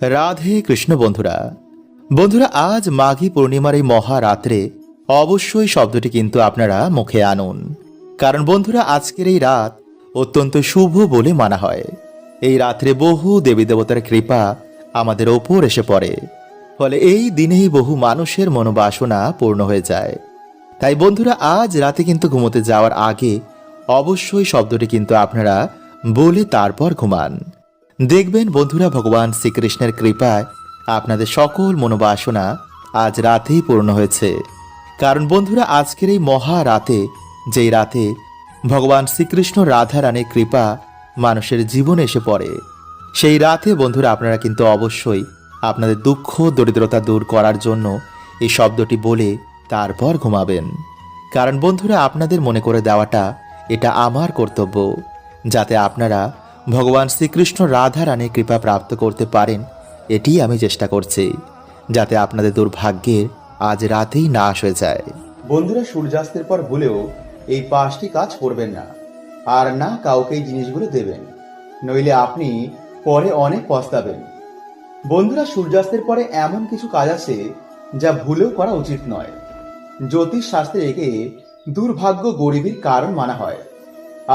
রাধে কৃষ্ণ বন্ধুরা বন্ধুরা আজ মাঘী পূর্ণিমার এই মহারাত্রে অবশ্যই শব্দটি কিন্তু আপনারা মুখে আনুন। কারণ বন্ধুরা আজকের এই রাত অত্যন্ত শুভ বলে মানা হয়। এই রাত্রে বহু দেবী দেবতার কৃপা আমাদের ওপর এসে পড়ে। ফলে এই দিনেই বহু মানুষের মনোবাসনা পূর্ণ হয়ে যায়। তাই বন্ধুরা আজ রাতে কিন্তু ঘুমোতে যাওয়ার আগে অবশ্যই শব্দটি কিন্তু আপনারা বলে তারপর ঘুমান। দেখবেন বন্ধুরা ভগবান শ্রীকৃষ্ণের কৃপায় আপনাদের সকল মনোবাসনা আজ রাতেই পূর্ণ হয়েছে। কারণ বন্ধুরা আজকের এই মহা রাতে যেই রাতে ভগবান শ্রীকৃষ্ণ রাধা রানীর কৃপা মানুষের জীবনে এসে পড়ে, সেই রাতে বন্ধুরা আপনারা কিন্তু অবশ্যই আপনাদের দুঃখ, দরিদ্রতা দূর করার জন্য এই শব্দটি বলে তারপর ঘুমাবেন। কারণ বন্ধুরা আপনাদের মনে করে দেওয়াটা এটা আমার কর্তব্য, যাতে আপনারা ভগবান শ্রীকৃষ্ণ রাধা রানীর কৃপা প্রাপ্ত করতে পারেন এটি আমি চেষ্টা করছি, যাতে আপনাদের দুর্ভাগ্যের আজ রাতেই নাশ হয়ে যায়। বন্ধুরা, সূর্যাস্তের পর ভুলেও এই পাঁচটি কাজ করবেন না, আর না কাউকে এই জিনিসগুলো দেবেন, নইলে আপনি পরে অনেক পস্তাবেন। বন্ধুরা, সূর্যাস্তের পরে এমন কিছু কাজ আছে যা ভুলেও করা উচিত নয়। জ্যোতিষ শাস্ত্রে একে দুর্ভাগ্য গরিবীর কারণ মানা হয়,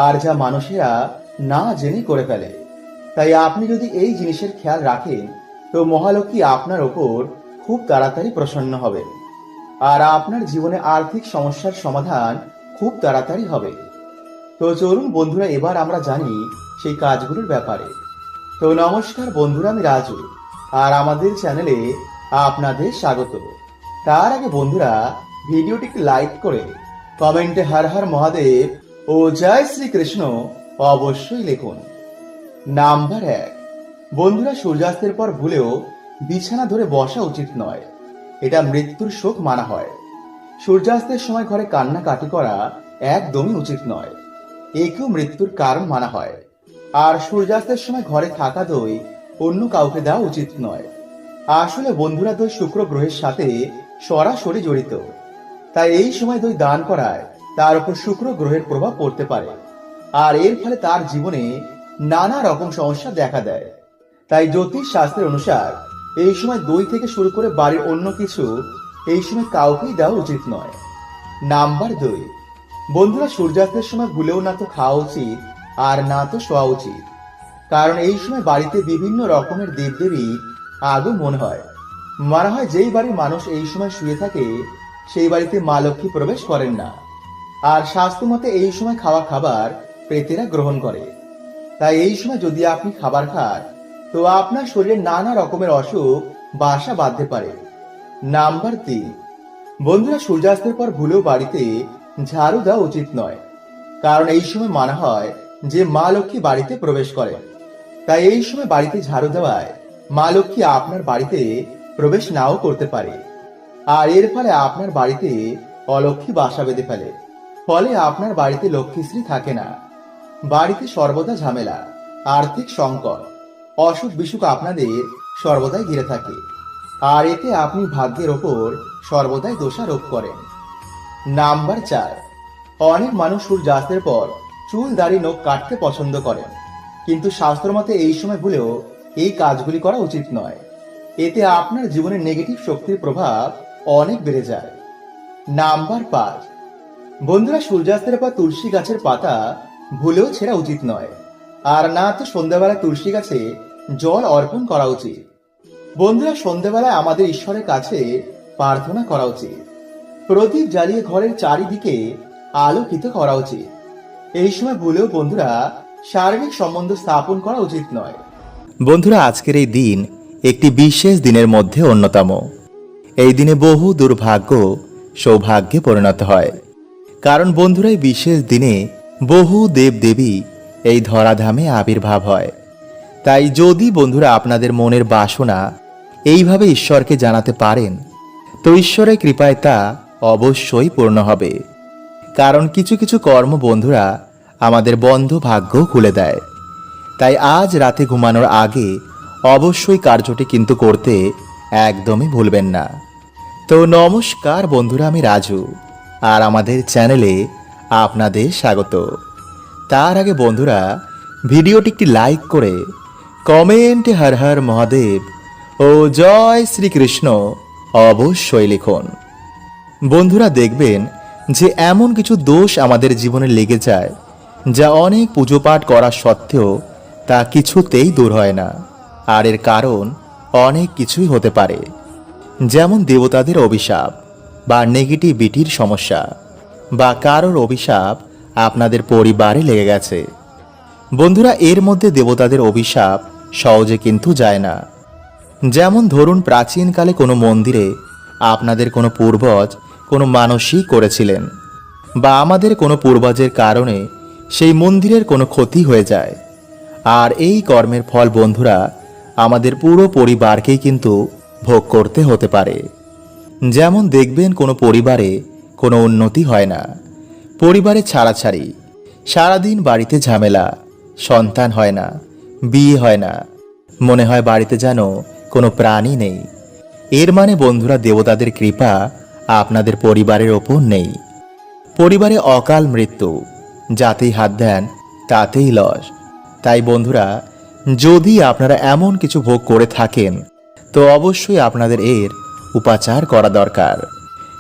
আর যা মানুষেরা না জেনে করে ফেলে। তাই আপনি যদি এই জিনিসের খেয়াল রাখেন, তো মহালক্ষ্মী আপনার ওপর খুব তাড়াতাড়ি প্রসন্ন হবেন আর আপনার জীবনে আর্থিক সমস্যার সমাধান খুব তাড়াতাড়ি হবে। তো চলুন বন্ধুরা, এবার আমরা জানি সেই কাজগুলোর ব্যাপারে। তো নমস্কার বন্ধুরা, আমি রাজু, আর আমাদের চ্যানেলে আপনাদের স্বাগত। তার আগে বন্ধুরা, ভিডিওটিকে লাইক করে কমেন্টে হর হর মহাদেব ও জয় শ্রীকৃষ্ণ অবশ্যই লিখুন। নাম্বার এক। বন্ধুরা, সূর্যাস্তের পর ভুলেও বিছানা ধরে বসা উচিত নয়। এটা মৃত্যুর শোক মানা হয়। সূর্যাস্তের সময় ঘরে কান্নাকাটি করা একদমই উচিত নয়। একেও মৃত্যুর কারণ মানা হয়। আর সূর্যাস্তের সময় ঘরে থাকা দই অন্য কাউকে দেওয়া উচিত নয়। আসলে বন্ধুরা, দই শুক্র গ্রহের সাথে সরাসরি জড়িত। তাই এই সময় দই দান করায় তার উপর শুক্র গ্রহের প্রভাব পড়তে পারে। আর এর ফলে তার জীবনে নানা রকম সমস্যা দেখা দেয়। তাই জ্যোতিষ শাস্ত্রের অনুসার এই সময় দই থেকে শুরু করে বাড়ির অন্য কিছু এই সময় কাউকেই দেওয়া উচিত নয়। নাম্বার দুই। বন্ধুরা, সূর্যাস্তের সময় ভুলেও না তো খাওয়া উচিত আর না তো শোয়া উচিত। কারণ এই সময় বাড়িতে বিভিন্ন রকমের দেবদেবী আগমন হয়। মানা হয় যেই বাড়ির মানুষ এই সময় শুয়ে থাকে, সেই বাড়িতে মা লক্ষ্মী প্রবেশ করেন না। আর স্বাস্থ্য মতে এই সময় খাওয়া খাবার প্রেতেরা গ্রহণ করে। তাই এই সময় যদি আপনি খাবার খান, তো আপনার শরীরে নানা রকমের অসুখ, বাসা বাঁধতে পারে। নাম্বার তিন, বন্ধুরা সূর্যাস্তের পর ভুলেও বাড়িতে ঝাড়ু দেওয়া উচিত নয়, কারণ এই সময় মানা হয় যে মা লক্ষ্মী বাড়িতে প্রবেশ করে। তাই এই সময় বাড়িতে ঝাড়ু দেওয়ায় মা লক্ষ্মী আপনার বাড়িতে প্রবেশ নাও করতে পারে। আর এর ফলে আপনার বাড়িতে অলক্ষ্মী বাসা বেঁধে ফেলে। ফলে আপনার বাড়িতে লক্ষ্মীশ্রী থাকে না। বাড়িতে সর্বদা ঝামেলা, আর্থিক সংকট, অসুখ বিসুখ আপনাদের সর্বদাই ঘিরে থাকে। আর এতে আপনি ভাগ্যের ওপর সর্বদাই দোষারোপ করেন। নাম্বার চার, অনেক মানুষ সূর্যাস্তের পর চুল, দাড়ি, নখ কাটতে পছন্দ করেন। কিন্তু শাস্ত্র মতে এই সময় ভুলেও এই কাজগুলি করা উচিত নয়। এতে আপনার জীবনে নেগেটিভ শক্তির প্রভাব অনেক বেড়ে যায়। নাম্বার পাঁচ, বন্ধুরা সূর্যাস্তের পর তুলসী গাছের পাতা ভুলেও ছেঁড়া উচিত নয়। আর না তো সন্ধ্যাবেলা তুলসী গাছে জল অর্পণ করা উচিত। বন্ধুরা, সন্ধ্যাবেলায় আমাদের ঈশ্বরের কাছে প্রার্থনা করা উচিত। প্রদীপ জ্বালিয়ে ঘরের চারিদিকে আলোকিত করা উচিত। এই সময় ভুলেও বন্ধুরা, শারীরিক সম্বন্ধ স্থাপন করা উচিত নয়। বন্ধুরা, আজকের এই দিন একটি বিশেষ দিনের মধ্যে অন্যতম। এই দিনে বহু দুর্ভাগ্য সৌভাগ্যে পরিণত হয়। কারণ বন্ধুরা, এই বিশেষ দিনে বহু দেবদেবী এই ধরাধামে আবির্ভাব হয়। তাই যদি বন্ধুরা আপনাদের মনের বাসনা এইভাবে ঈশ্বরকে জানাতে পারেন, তো ঈশ্বরের কৃপায় তা অবশ্যই পূর্ণ হবে। কারণ কিছু কিছু কর্ম বন্ধুরা আমাদের বন্ধ ভাগ্য খুলে দেয়। তাই আজ রাতে ঘুমানোর আগে অবশ্যই কার্যটি কিন্তু করতে একদমই ভুলবেন না। তো নমস্কার বন্ধুরা, আমি রাজু। আর আমাদের চ্যানেলে আপনাদের স্বাগত। তার আগে বন্ধুরা, ভিডিওটি একটি লাইক করে কমেন্ট হর হর মহাদেব ও জয় শ্রীকৃষ্ণ অবশ্যই লিখুন। বন্ধুরা, দেখবেন যে এমন কিছু দোষ আমাদের জীবনে লেগে যায়, যা অনেক পুজো পাঠ করা সত্ত্বেও তা কিছুতেই দূর হয় না। আর এর কারণ অনেক কিছুই হতে পারে। যেমন দেবতাদের অভিশাপ বা নেগেটিভিটির সমস্যা। বা কারোর অভিশাপ আপনাদের পরিবারে লেগে গেছে। বন্ধুরা, এর মধ্যে দেবতাদের অভিশাপ সহজে কিন্তু যায় না। যেমন ধরুন, প্রাচীনকালে কোনো মন্দিরে আপনাদের কোনো পূর্বজ কোনো মানসিক করেছিলেন বা আমাদের কোনো পূর্বজের কারণে সেই মন্দিরের কোনো ক্ষতি হয়ে যায়। আর এই কর্মের ফল, বন্ধুরা, আমাদের পুরো পরিবারকেই কিন্তু ভোগ করতে হতে পারে। যেমন দেখবেন, কোনো পরিবারে কোনো উন্নতি হয় না। পরিবারে ছাড়াছাড়ি, সারাদিন বাড়িতে ঝামেলা, সন্তান হয় না, বিয়ে হয় না। মনে হয় বাড়িতে যেন কোনো প্রাণী নেই। এর মানে বন্ধুরা দেবতাদের কৃপা আপনাদের পরিবারের ওপর নেই। পরিবারে অকাল মৃত্যু, যাতেই হাত দেন, তাতেই লস। তাই বন্ধুরা, যদি আপনারা এমন কিছু ভোগ করে থাকেন, তো অবশ্যই আপনাদের এর উপাচার করা দরকার।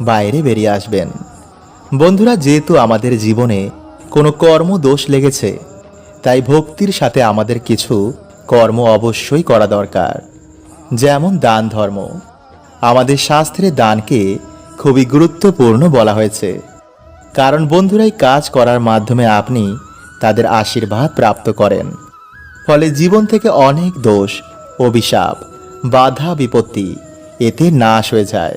বাইরে বেরিয়ে আসবেন। বন্ধুরা, যেহেতু আমাদের জীবনে কোনো কর্ম দোষ লেগেছে, তাই ভক্তির সাথে আমাদের কিছু কর্ম অবশ্যই করা দরকার। যেমন দান ধর্ম। আমাদের শাস্ত্রে দানকে খুবই গুরুত্বপূর্ণ বলা হয়েছে। কারণ বন্ধুরাই কাজ করার মাধ্যমে আপনি তাদের আশীর্বাদ প্রাপ্ত করেন। ফলে জীবন থেকে অনেক দোষ, অভিশাপ, বাধা, বিপত্তি এতে নাশ হয়ে যায়।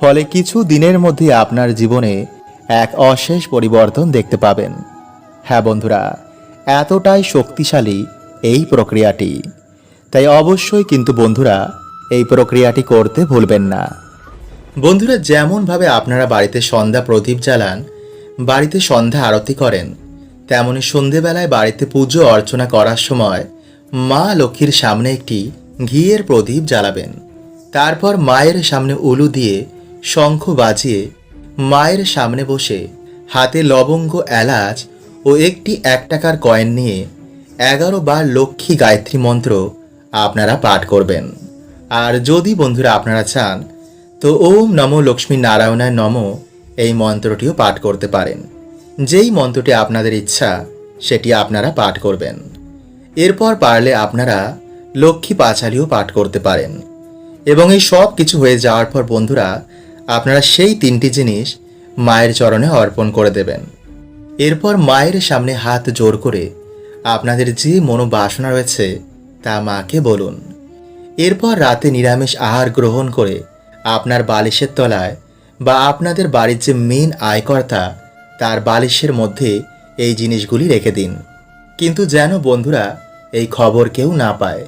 ফলে কিছু দিনের মধ্যে আপনার জীবনে এক অশেষ পরিবর্তন দেখতে পাবেন। হ্যাঁ বন্ধুরা, এতটাই শক্তিশালী এই প্রক্রিয়াটি। তাই অবশ্যই কিন্তু বন্ধুরা, এই প্রক্রিয়াটি করতে ভুলবেন না। বন্ধুরা, যেমনভাবে আপনারা বাড়িতে সন্ধ্যা প্রদীপ জ্বালান, বাড়িতে সন্ধ্যা আরতি করেন, তেমনি সন্ধেবেলায় বাড়িতে পুজো অর্চনা করার সময় মা লক্ষ্মীর সামনে একটি ঘিয়ের প্রদীপ জ্বালাবেন। তারপর মায়ের সামনে উলু দিয়ে শঙ্খ বাজিয়ে মায়ের সামনে বসে হাতে লবঙ্গ, এলাচ ও একটি এক টাকার কয়েন নিয়ে এগারো বার লক্ষ্মী গায়ত্রী মন্ত্র আপনারা পাঠ করবেন। আর যদি বন্ধুরা আপনারা চান, তো ওম নমো লক্ষ্মী নারায়ণায় নম এই মন্ত্রটিও পাঠ করতে পারেন। যেই মন্ত্রটি আপনাদের ইচ্ছা, সেটি আপনারা পাঠ করবেন। এরপর পারলে আপনারা লক্ষ্মী পাঁচালিও পাঠ করতে পারেন। এবং এই সব কিছু হয়ে যাওয়ার পর বন্ধুরা আপনারা সেই তিনটি জিনিস মায়ের চরণে অর্পণ করে দেবেন। এরপর মায়ের সামনে হাত জোর করে আপনাদের যে মনোবাসনা রয়েছে তা মাকে বলুন। এরপর রাতে নিরামিষ আহার গ্রহণ করে আপনার বালিশের তলায় বা আপনাদের বাড়ির যে মেন আয়কর্তা, তার বালিশের মধ্যে এই জিনিসগুলি রেখে দিন। কিন্তু যেন বন্ধুরা এই খবর কেউ না পায়,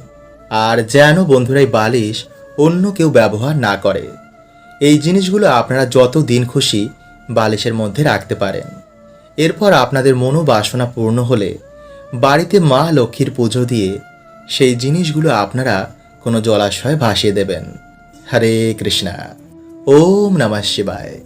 আর যেন বন্ধুরা এই বালিশ অন্য কেউ ব্যবহার না করে। এই জিনিসগুলো আপনারা যত দিন খুশি বালিশের মধ্যে রাখতে পারেন। এরপর আপনাদের মনোবাসনা পূর্ণ হলে বাড়িতে মা লক্ষ্মীর পুজো দিয়ে সেই জিনিসগুলো আপনারা কোনো জলাশয়ে ভাসিয়ে দেবেন। হরে কৃষ্ণা। ওম নমঃ শিবায়।